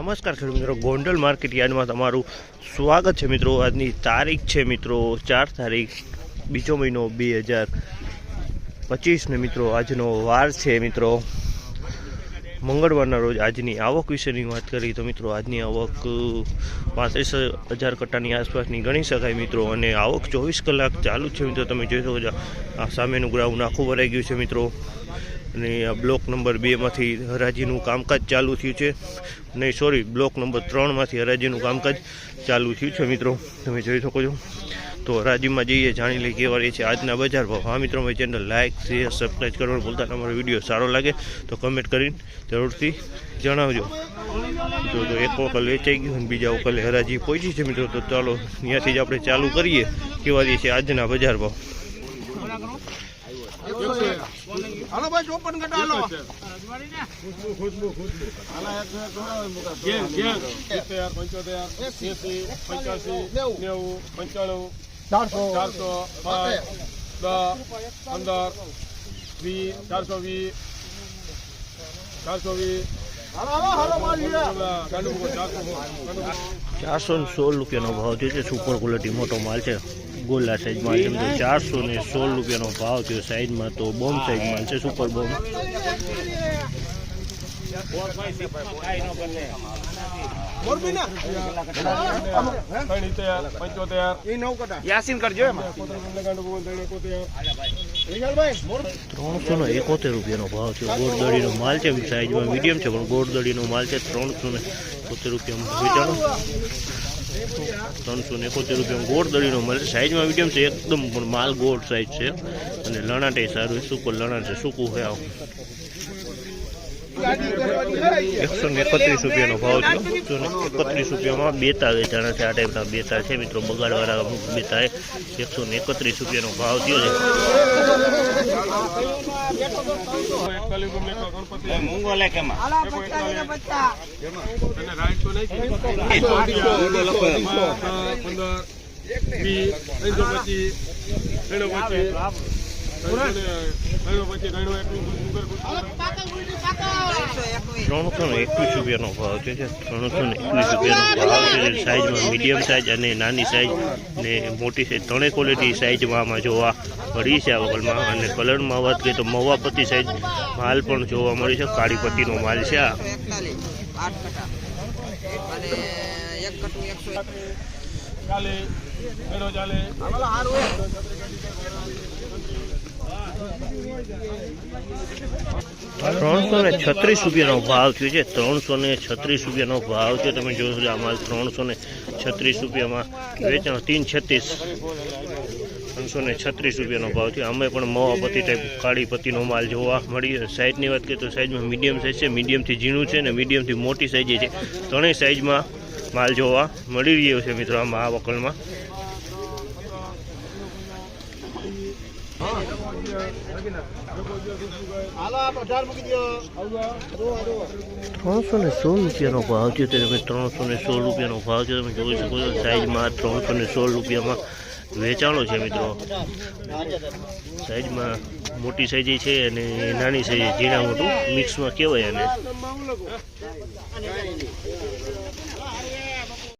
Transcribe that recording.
નમસ્કાર ખેડૂત મિત્રો, ગોંડલ માર્કેટ યાર્ડમાં તમારું સ્વાગત છે મિત્રો. આજની તારીખ છે મિત્રો, ચાર તારીખ, બીજો મહિનો બે હજાર પચીસને મિત્રો, આજનો વાર છે મિત્રો. મંગળવારના રોજ આજની આવક વિશેની વાત કરી તો મિત્રો, આજની આવક પાંત્રીસ હજાર કટ્ટાની આસપાસની ગણી શકાય મિત્રો. અને આવક ચોવીસ કલાક ચાલુ છે મિત્રો. તમે જોઈ શકો છો, આ સામેનું ગ્રાઉન્ડ આખું ભરાઈ ગયું છે મિત્રો. અને આ બ્લોક નંબર બેમાંથી હરાજીનું કામકાજ ચાલુ થયું છે. નહીં સોરી બ્લોક નંબર ત્રણમાંથી હરાજીનું કામકાજ ચાલુ થયું છે, મિત્રો. તમે જોઈ શકો છો. તો હરાજીમાં જઈએ, જાણી લઈએ કેવા રહી છે આજના બજાર ભાવ. હા, મિત્રો મારી ચેનલ લાઇક શેર સબસ્ક્રાઈબ કરવાનું ભૂલતા તમારો વીડિયો સારો લાગે તો કમેન્ટ કરીને જરૂરથી જણાવજો. તો એક વખત વેચાઈ ગયું અને બીજા વખત હરાજી પહોંચી છે, મિત્રો. તો ચાલો, ત્યાંથી જ આપણે ચાલુ કરીએ. કેવા રહી છે આજના બજાર ભાવ? નેવું, પંચાણું, ચારસો ચારસો, પાંચ, દસ, પંદર, વીસ, ચારસો વીસ, ચારસો વીસ. ચારસો સોળ રૂપિયાનો ભાવ થયો છે સુપર ક્વોલિટી મોટો માલ છે ગોલા સાઈઝમાં આઈટમ તો ચારસો ને સોળ રૂપિયાનો ભાવ થયો સાઈઝમાં તો બોમ્બ સાઈઝ છે સુપર બોમ્બ યાસીન ત્રણસો ને એકોતેર રૂપિયાનો ભાવ છે ગોળદડીનો માલ છે સાઈઝમાં મીડિયમ છે પણ ગોળદડીનો માલ છે ત્રણસો ને એકોતેર રૂપિયામાં વેચાણો ત્રણસો ને એકોતેર રૂપિયામાં ગોળદડીનો માલ છે સાઈઝમાં મીડિયમ છે એકદમ પણ માલ ગોળ સાઈઝ છે અને લણાટે સારું સૂકું લણાટ છે સૂકું હોય આવું એકસો ને એકત્રીસ રૂપિયાનો ભાવ છે. એકસો ને એકત્રીસ રૂપિયામાં બેતા વેચાણા છે આ ટાઈપના બેતા છે. મિત્રો બગાડવાળા અમુક બેતા એકસો ને એકત્રીસ રૂપિયાનો ભાવ થયો છે. પંદર, વીસ, ત્રણસો ત્રણસો ને- એકવીસ, રૂપિયાનો ભાવ છે ત્રણસો ને એકવીસ રૂપિયાનો ભાવ છે. સાઇઝમાં મીડિયમ સાઈઝ અને નાની સાઇઝ ને મોટી સાઇઝ ત્રણેય ક્વોલિટી સાઇઝમાં આમાં જોવા મળી છે આ વગલમાં અને કલરમાં વાત કરીએ તો મવાપતિ સાઈઝ માલ પણ જોવા મળી છે. કાળી પટ્ટીનો માલ છે આ. આઠ કટા અને એક કટું એકસો ચાલે ચાલે. ત્રણસો ને છત્રીસ રૂપિયાનો ભાવ થયો છે. ત્રણસો ને છત્રીસ રૂપિયાનો ભાવ છે. તમે જોશો માલ ત્રણસો ને છત્રીસ રૂપિયામાં વેચાણ તીન છત્રીસ. ત્રણસો ને છત્રીસ રૂપિયાનો ભાવ છે અમે પણ મવાપતિ ટાઈપ કાળી પત્તીનો માલ જોવા મળી સાઈઝની વાત કરીએ તો સાઈઝમાં મીડિયમ સાઈઝ છે. મીડિયમથી ઝીણું છે ને મીડિયમથી મોટી સાઈઝ છે. ત્રણેય સાઈઝમાં માલ જોવા મળી રહ્યો છે મિત્રો આમાં, આ વકલમાં હાલો આ બજાર મૂકી દો ત્રણસો ને સોળ રૂપિયાનો ભાવ છે તો તમે ત્રણસો ને સોળ રૂપિયાનો ભાવ છે તમે જોઈ શકો છો સાઈઝમાં ત્રણસો ને સોળ રૂપિયામાં વેચાણો છે મિત્રો સાઈઝમાં મોટી સાઈઝ છે અને નાની સાઈઝ ઝીણા મોટું મિક્સમાં કહેવાય અને